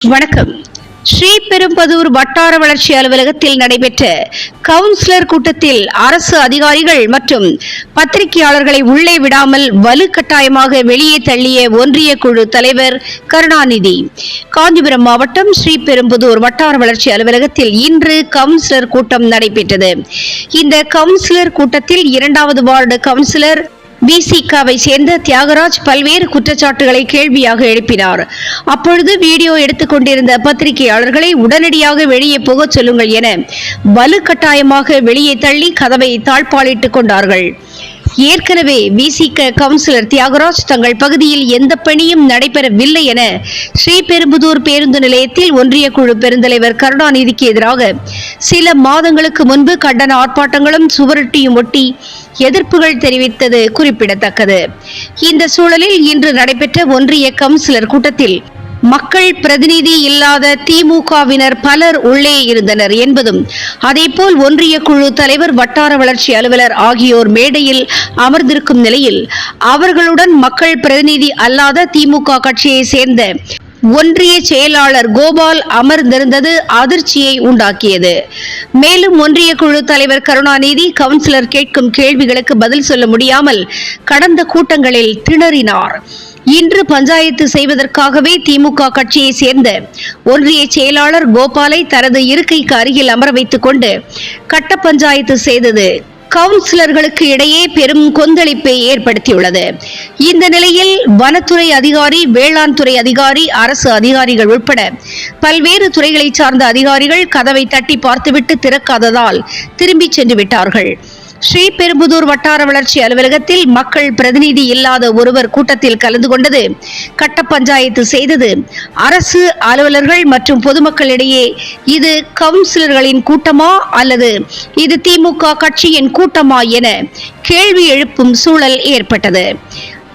வணக்கம். ஸ்ரீபெரும்பதூர் வட்டார வளர்ச்சி அலுவலகத்தில் நடைபெற்ற கவுன்சிலர் கூட்டத்தில் அரசு அதிகாரிகள் மற்றும் பத்திரிகையாளர்களை உள்ளே விடாமல் வலுக்கட்டாயமாக வெளியே தள்ளிய ஒன்றிய குழு தலைவர் கருணாநிதி. காஞ்சிபுரம் மாவட்டம் ஸ்ரீபெரும்புதூர் வட்டார வளர்ச்சி அலுவலகத்தில் இன்று கவுன்சிலர் கூட்டம் நடைபெற்றது. இந்த கவுன்சிலர் கூட்டத்தில் இரண்டாவது வார்டு கவுன்சிலர் விசிகாவை சேர்ந்த தியாகராஜ் பல்வேறு குற்றச்சாட்டுகளை கேள்வியாக எழுப்பினார். அப்பொழுது வீடியோ எடுத்துக்கொண்டிருந்த பத்திரிகையாளர்களை உடனடியாக வெளியே போகச் சொல்லுங்கள் என வலுக்கட்டாயமாக வெளியே தள்ளி கதவை தாழ்பாலிட்டுக் கொண்டார்கள். ஏற்கனவே விசிக கவுன்சிலர் தியாகராஜ் தங்கள் பகுதியில் எந்த பணியும் நடைபெறவில்லை என ஸ்ரீபெரும்புதூர் பேருந்து நிலையத்தில் ஒன்றிய குழு பெருந்தலைவர் கருணாநிதிக்கு எதிராக சில மாதங்களுக்கு முன்பு கண்டன ஆர்ப்பாட்டங்களும் சுவரொட்டியும் ஒட்டி எதிர்ப்புகள் தெரிவித்தது குறிப்பிடத்தக்கது. இந்த சூழலில் இன்று நடைபெற்ற ஒன்றிய கவுன்சிலர் கூட்டத்தில் மக்கள் பிரதிநிதி இல்லாத திமுகவினர் பலர் உள்ளே இருந்தனர் என்பதும் அதேபோல் ஒன்றிய குழு தலைவர் வட்டார வளர்ச்சி அலுவலர் ஆகியோர் மேடையில் அமர்ந்திருக்கும் நிலையில் அவர்களுடன் மக்கள் பிரதிநிதி அல்லாத திமுக கட்சியை சேர்ந்த ஒன்றிய செயலாளர் கோபால் அமர்ந்திருந்தது அதிர்ச்சியை உண்டாக்கியது. மேலும் ஒன்றிய குழு தலைவர் கருணாநிதி கவுன்சிலர் கேட்கும் கேள்விகளுக்கு பதில் சொல்ல முடியாமல் கடந்த கூட்டங்களில் திணறினார். இன்று பஞ்சாயத்து செய்வதற்காகவே திமுக கட்சியை சேர்ந்த ஒன்றிய செயலாளர் கோபாலை தனது இருக்கைக்கு அருகில் அமர வைத்துக் கொண்டு கட்ட பஞ்சாயத்து செய்தது. கவுன்சிலர்களுக்கு இடையே பெரும் கொந்தளிப்பை ஏற்படுத்தியுள்ளது. இந்த நிலையில் வனத்துறை அதிகாரி வேளாண் துறை அதிகாரி அரசு அதிகாரிகள் உட்பட பல்வேறு துறைகளைச் சார்ந்த அதிகாரிகள் கதவை தட்டி பார்த்துவிட்டு திறக்காததால் திரும்பிச் சென்று விட்டார்கள் ஸ்ரீபெரும்புதூர் வட்டார வளர்ச்சி அலுவலகத்தில் மக்கள் பிரதிநிதி இல்லாத ஒருவர் கூட்டத்தில் கலந்து கொண்டது கட்ட பஞ்சாயத்து செய்தது. அரசு அலுவலர்கள் மற்றும் பொதுமக்களிடையே இது கவுன்சிலர்களின் கூட்டமா அல்லது இது திமுக கட்சியின் கூட்டமா என கேள்வி எழுப்பும் சூழல் ஏற்பட்டது.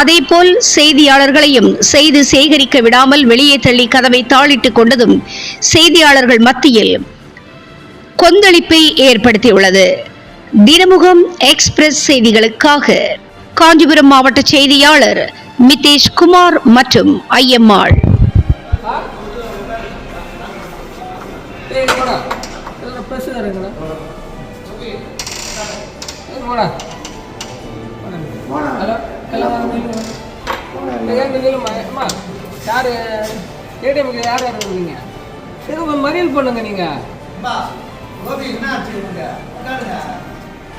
அதேபோல் செய்தியாளர்களையும் செய்து சேகரிக்க விடாமல் வெளியே தள்ளி கதவை தாளிட்டுக் கொண்டதும் செய்தியாளர்கள் மத்தியில் கொந்தளிப்பை ஏற்படுத்தியுள்ளது. தினமுகம் எக்ஸ்பிரஸ் செய்திகளுக்காக காஞ்சிபுரம் மாவட்ட செய்தியாளர் மிதேஷ் குமார் மற்றும் ஐயம்மாள். ஏடிஎம்க்கு யார் யார் இருக்கீங்க மறியல் பண்ணுங்க நீங்க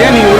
ये